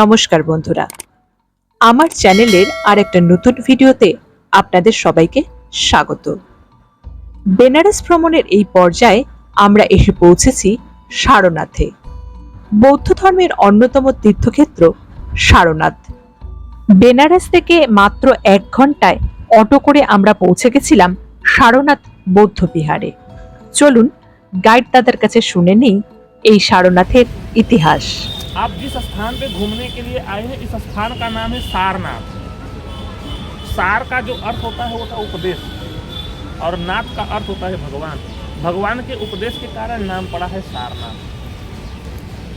নমস্কার বন্ধুরা। আমার চ্যানেলের আর একটা নতুন ভিডিওতে আপনাদের সবাইকে স্বাগত। বেনারস ভ্রমণের এই পর্যায়ে আমরা এসে পৌঁছেছি সারনাথে। বৌদ্ধ ধর্মের অন্যতম তীর্থক্ষেত্র সারনাথ। বেনারস থেকে মাত্র এক ঘন্টায় অটো করে আমরা পৌঁছে গেছিলাম সারনাথ বৌদ্ধ বিহারে। চলুন গাইড দাদার কাছে শুনে নেই এই সারনাথের इतिहास। आप जिस स्थान पे घूमने के लिए आए हैं, इस स्थान का नाम है सारनाथ। सार का जो अर्थ होता है, वो था उपदेश। और नाथ का अर्थ होता है भगवान। भगवान के उपदेश के कारण नाम पड़ा है सारनाथ।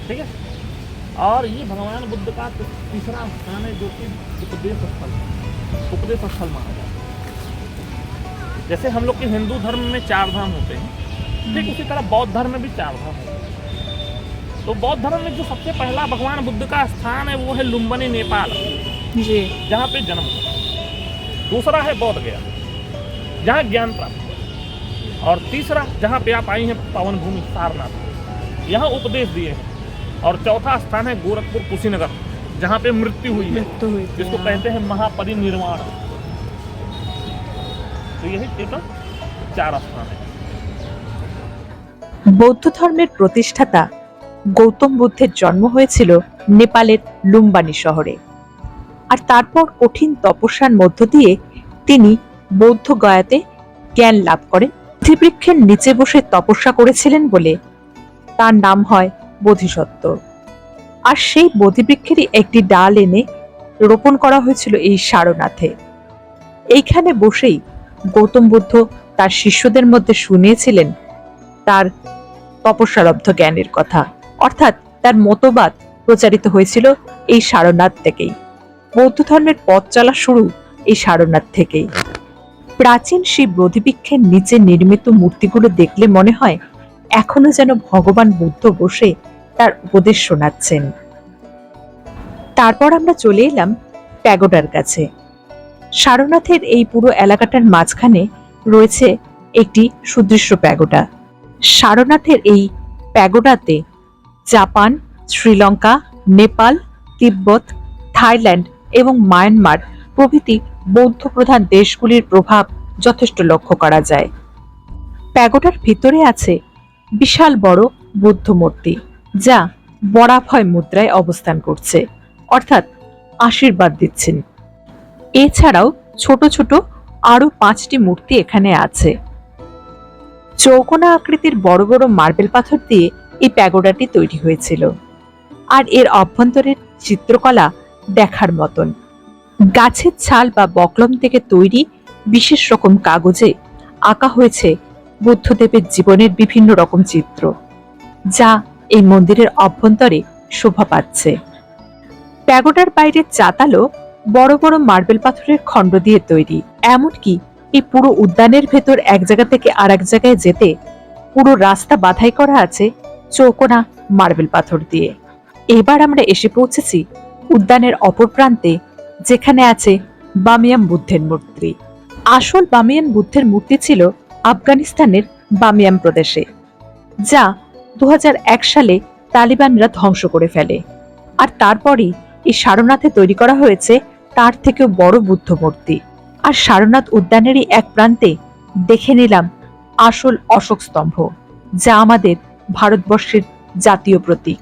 ठीक है? और ये भगवान बुद्ध का तीसरा स्थान है, जो कि उपदेश स्थल। उपदेश स्थल माना जाता है। जैसे हम लोग के हिंदू धर्म में चार धाम होते हैं। ठीक उसी तरह बौद्ध धर्म में भी चार धाम होते हैं। तो बौद्ध धर्म में जो सबसे पहला भगवान बुद्ध का स्थान है वो है लुम्बनी नेपाल जी जहाँ पे जन्म हुआ दूसरा है बौद्ध गया जहाँ ज्ञान प्राप्त हुआ और तीसरा जहाँ पे आप आई हैं पावन भूमि सारनाथ यहाँ उपदेश दिए हैं और चौथा स्थान है गोरखपुर कुशीनगर जहाँ पे मृत्यु हुई है मृत्यु हुई थी, जिसको हाँ। कहते हैं महापरिनिर्वाण तो यही टीका चार स्थान है বৌদ্ধ ধর্মের প্রতিষ্ঠাতা গৌতম বুদ্ধের জন্ম হয়েছিল নেপালের লুম্বানি শহরে। আর তারপর কঠিন তপস্যার মধ্য দিয়ে তিনি বৌদ্ধ গয়াতে জ্ঞান লাভ করেন। বৃক্ষের নিচে বসে তপস্যা করেছিলেন বলে তার নাম হয় বোধিসত্ত্ব। আর সেই বোধিবৃক্ষেরই একটি ডাল এনে রোপণ করা হয়েছিল এই সারনাথে। এইখানে বসেই গৌতম বুদ্ধ তার শিষ্যদের মধ্যে শুনিয়েছিলেন তার তপস্যারব্ধ জ্ঞানের কথা। অর্থাৎ তার মতবাদ প্রচারিত হয়েছিল এই সারনাথ থেকেই। বৌদ্ধ ধর্মের পথ চলা শুরু এই সারনাথ থেকেই। প্রাচীন সেই বোধিবৃক্ষের নিচে নির্মিত মূর্তিগুলো দেখলে মনে হয় এখনও যেন ভগবান বুদ্ধ বসে তার উপদেশ শোনাচ্ছেন। তারপর আমরা চলে এলাম প্যাগোডার কাছে। সারনাথের এই পুরো এলাকাটার মাঝখানে রয়েছে একটি সুদৃশ্য প্যাগোডা। সারনাথের এই প্যাগোডাতে জাপান, শ্রীলঙ্কা, নেপাল, তিব্বত, থাইল্যান্ড এবং মায়ানমার প্রভৃতি বৌদ্ধ প্রধান দেশগুলির প্রভাব যথেষ্ট লক্ষ্য করা যায়। প্যাগোটার ভিতরে আছে বিশাল বড় বুদ্ধ মূর্তি, যা বরাভয় মুদ্রায় অবস্থান করছে, অর্থাৎ আশীর্বাদ দিচ্ছেন। এছাড়াও ছোট ছোট আরও পাঁচটি মূর্তি এখানে আছে। চৌকোনা আকৃতির বড় বড় মার্বেল পাথর দিয়ে এই প্যাগোডাটি তৈরি হয়েছিল। আর এর অভ্যন্তরের চিত্রকলা দেখার মতন। গাছের ছাল বা বকলম থেকে তৈরি বিশেষ রকম কাগজে আঁকা হয়েছে বুদ্ধদেবের জীবনের বিভিন্ন রকম চিত্র, যা এই মন্দিরের অভ্যন্তরে শোভা পাচ্ছে। প্যাগোডার বাইরের চাতালও বড় বড় মার্বেল পাথরের খণ্ড দিয়ে তৈরি। এমনকি এই পুরো উদ্যানের ভেতর এক জায়গা থেকে আর এক জায়গায় যেতে পুরো রাস্তা বাধাই করা আছে চৌকোনা মার্বেল পাথর দিয়ে। এবার আমরা এসে পৌঁছেছি উদ্যানের অপর প্রান্তে, যেখানে আছে বামিয়াম বুদ্ধের মূর্তি। আসল বামিয়ান বুদ্ধের মূর্তি ছিল আফগানিস্তানের বামিয়াম প্রদেশে, যা দু সালে তালিবানরা ধ্বংস করে ফেলে। আর তারপরই এই সারনাথে তৈরি করা হয়েছে তার থেকেও বড় বুদ্ধ মূর্তি। আর সারনাথ উদ্যানেরই এক প্রান্তে দেখে নিলাম আসল অশোক স্তম্ভ, যা আমাদের ভারতবর্ষের জাতীয় প্রতীক।